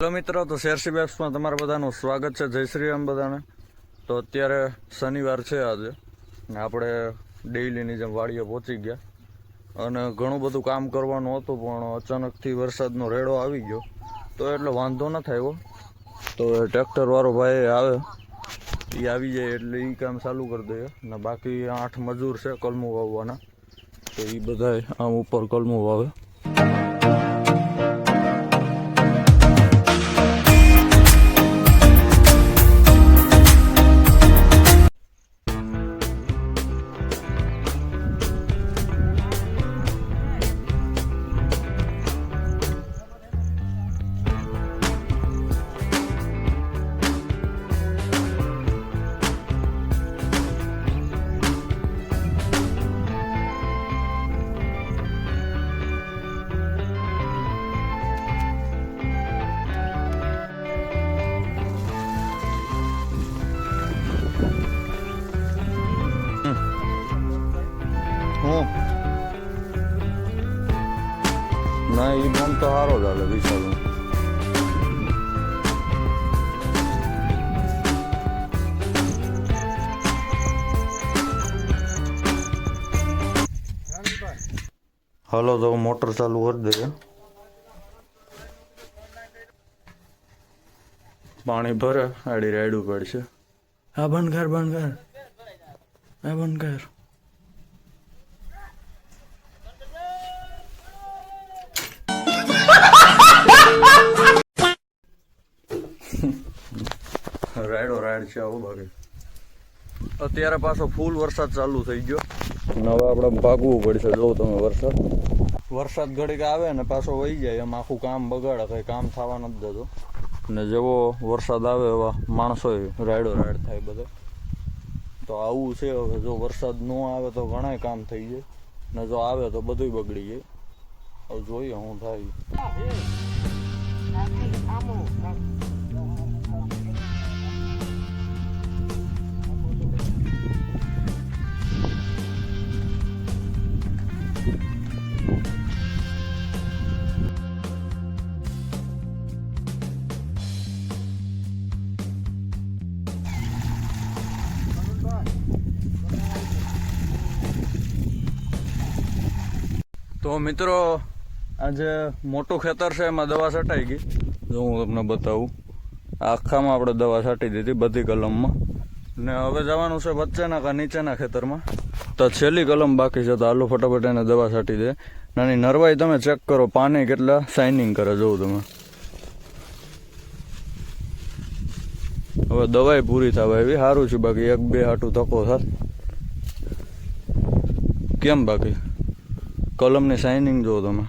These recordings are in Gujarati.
હેલો મિત્રો, તો શેરસી બેબ્સમાં તમારા બધાનું સ્વાગત છે. જય શ્રી રામ બધાને. તો અત્યારે શનિવાર છે આજે. ને આપણે ડેઈલીની જેમ વાડીએ પહોંચી ગયા. અને ઘણું બધું કામ કરવાનું હતું, પણ અચાનકથી વરસાદનો રેડો આવી ગયો. તો એટલે વાંધો ન આવ્યો તો ટ્રેક્ટર વાળો ભાઈ આવે. એ આવી જાય એટલે એ કામ ચાલુ કરી દઈએ ને બાકી આઠ મજૂર છે કલમું વાવવાના. તો એ બધા આમ ઉપર કલમું વાવે. તો સારો ચાલે વિશાલ હાલો તો મોટર ચાલુ કરી દઈએ પાણી ભરે આડી રાયડું પડશે. હા બંધ કર બંધ કર. હા બંધ કર. રાયડો છે આવું બાકી. અત્યારે પાછો ફૂલ વરસાદ ચાલુ થઈ ગયો. અને હવે આપણે ભાગવું પડશે જો તમે વરસાદ. વરસાદ ઘડીક આવે ને પાછો વહી જાય એમ આખું કામ બગાડે કઈ કામ થવા નથી દેતો. ને જેવો વરસાદ આવે એવા માણસો રાયડો રાયડ થાય બધે. તો આવું છે હવે જો વરસાદ ન આવે તો ઘણાય કામ થઈ જાય. ને જો આવે તો બધું બગડી જાય. હવે જોઈએ શું થાય. તો મિત્રો, આજે મોટું ખેતર છે, એમાં દવા છટાઈ ગઈ. જો હું તમને બતાવું, આખામાં આપણે દવા છાંટી દીધી બધી કલમમાં. ને હવે જવાનું છે વચ્ચેના કા નીચેના ખેતરમાં. તો છેલ્લી કલમ બાકી છે, તો આલુ ફટાફટ એને દવા છાંટી દે. નાની નરવાઈ તમે ચેક કરો પાણી કેટલા શાઇનિંગ કરે જોવું તમે. હવે દવાઈ પૂરી થવા એવી સારું છે, બાકી એક બે હાટું તકો થાત કેમ બાકી? કલમની શાઇનિંગ જુઓ તમે.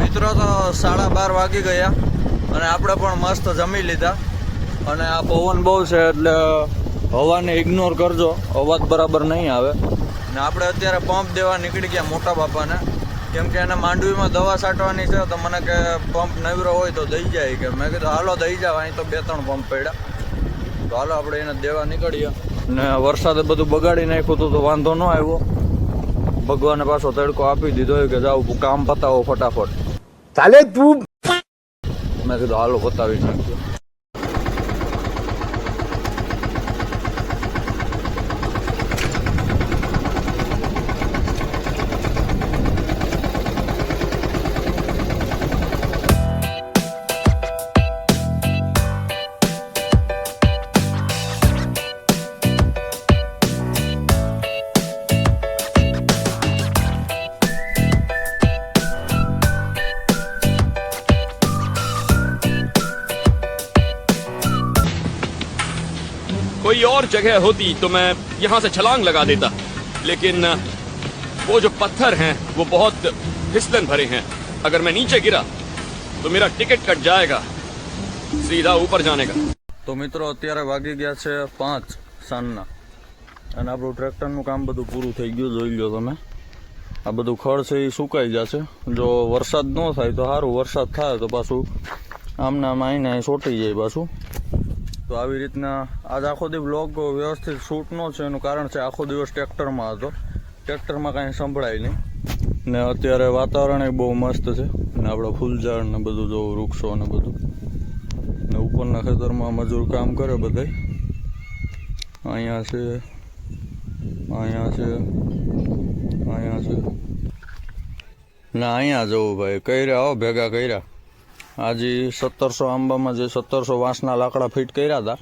મિત્રો તો સાડા બાર વાગી ગયા અને આપણે પણ મસ્ત જમી લીધા. અને આ પવન બહુ છે એટલે હવાને ઇગ્નોર કરજો, અવાજ બરાબર નહીં આવે. ને આપણે અત્યારે પંપ દેવા નીકળી ગયા મોટા બાપાને. કેમ કે એને માંડવીમાં દવા છાંટવાની છે, તો મને કે પંપ નવરો હોય તો દઈ જાય. કે મેં કીધું, હાલો દઈ જાવ, અહીં તો બે ત્રણ પંપ પડ્યા. તો હાલો, આપણે એને દેવા નીકળીએ. ને વરસાદે બધું બગાડી નાખ્યું હતું તો વાંધો ન આવ્યો. ભગવાને પાછો તડકો આપી દીધો કે જાઓ કામ પતાવો ફટાફટ. ચાલે તું. મેં કીધું હાલો પતાવી નાખ્યો कोई और जगह होती तो मैं यहाँ से छलांग लगा देता लेकिन वो जो पत्थर हैं वो बहुत फिसलन भरे हैं अगर मैं नीचे गिरा तो मेरा टिकट कट जाएगा सीधा ऊपर जाने का તો મિત્રો અત્યારે વાગી ગયા છે પાંચ સાંજના અને આપણું ટ્રેક્ટરનું કામ બધું પૂરું થઈ ગયું જોઈ લો તમે આ બધું ખડ છે એ સુકાઈ જશે જો વરસાદ ન થાય તો સારું વરસાદ થાય તો પાછું આમના આમ આઈને અહીં સોટી જાય પાછું તો આવી રીતના આજ આખો દી બ્લોગ વ્યવસ્થિત શૂટ નો છે, એનું કારણ છે આખો દિવસ ટ્રેક્ટરમાં હતો. ટ્રેક્ટરમાં કાંઈ સંભળાય નહીં. ને અત્યારે વાતાવરણ બહુ મસ્ત છે. ને આપણે ફૂલઝાડ ને બધું જો વૃક્ષો ને બધું. ને ઉપરના ખેતરમાં મજૂર કામ કરે બધાય. અહીંયા છે અહીંયા છે અહીંયા છે. ને અહીંયા જવું ભાઈ, કર્યા હો, ભેગા કર્યા. આજે સત્તરસો આંબામાં જે સત્તરસો વાંસના લાકડા ફિટ કર્યા હતા,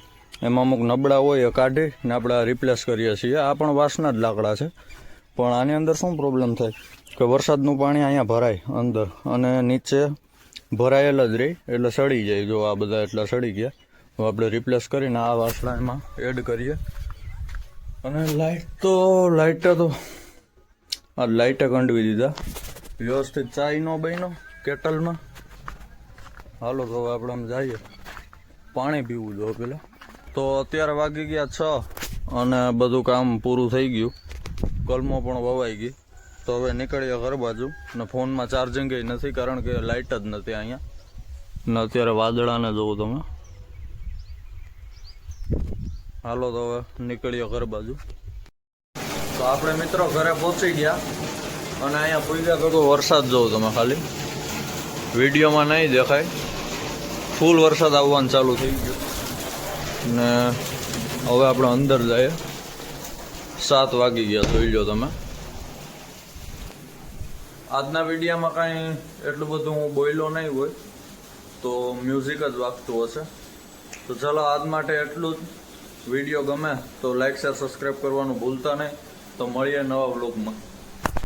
એમાં અમુક નબળા હોય એ કાઢી ને આપણે રિપ્લેસ કરીએ છીએ. આ પણ વાંસના જ લાકડા છે. પણ આની અંદર શું પ્રોબ્લેમ થાય? કે વરસાદનું પાણી અહીંયા ભરાય અંદર અને નીચે ભરાયેલ જ રહી એટલે સડી જાય. જો આ બધા એટલા સડી ગયા આપણે રિપ્લેસ કરીને આ વાસણા એમાં એડ કરીએ. અને લાઇટ તો લાઇટ તો આ લાઇટે કંડવી દીધા. વ્યવસ્થિત ચાય નો બન્યો કેટલમાં હાલો તો આપણે આમ જઈએ. પાણી પીવું જો પેલા. તો અત્યારે વાગી ગયા છ અને બધું કામ પૂરું થઈ ગયું. કલમો પણ વવાઈ ગઈ. તો હવે નીકળીએ ઘર બાજુ ને ફોનમાં ચાર્જિંગ નથી કારણ કે લાઇટ જ નથી અહીંયા. ને અત્યારે વાદળાને જોવું તમે. હાલો તો હવે નીકળીએ ઘર બાજુ. તો આપણે મિત્રો ઘરે પહોંચી ગયા અને અહીંયા પૂજા ભેગો વરસાદ જોવો તમે ખાલી. વિડીયોમાં નહીં દેખાય. ફૂલ વરસાદ આવવાનું ચાલુ થઈ ગયો. ને હવે આપણે અંદર જઈએ. સાત વાગી ગયા, જોઈ લો તમે. આજના વિડીયામાં કાંઈ એટલું બધું હું બોલ્યો નહીં હોય, તો મ્યુઝિક જ વાગતું હશે. તો ચલો આજ માટે એટલું જ. વીડિયો ગમે તો લાઈક શેર સબસ્ક્રાઈબ કરવાનું ભૂલતા નહીં. તો મળીએ નવા વ્લોગમાં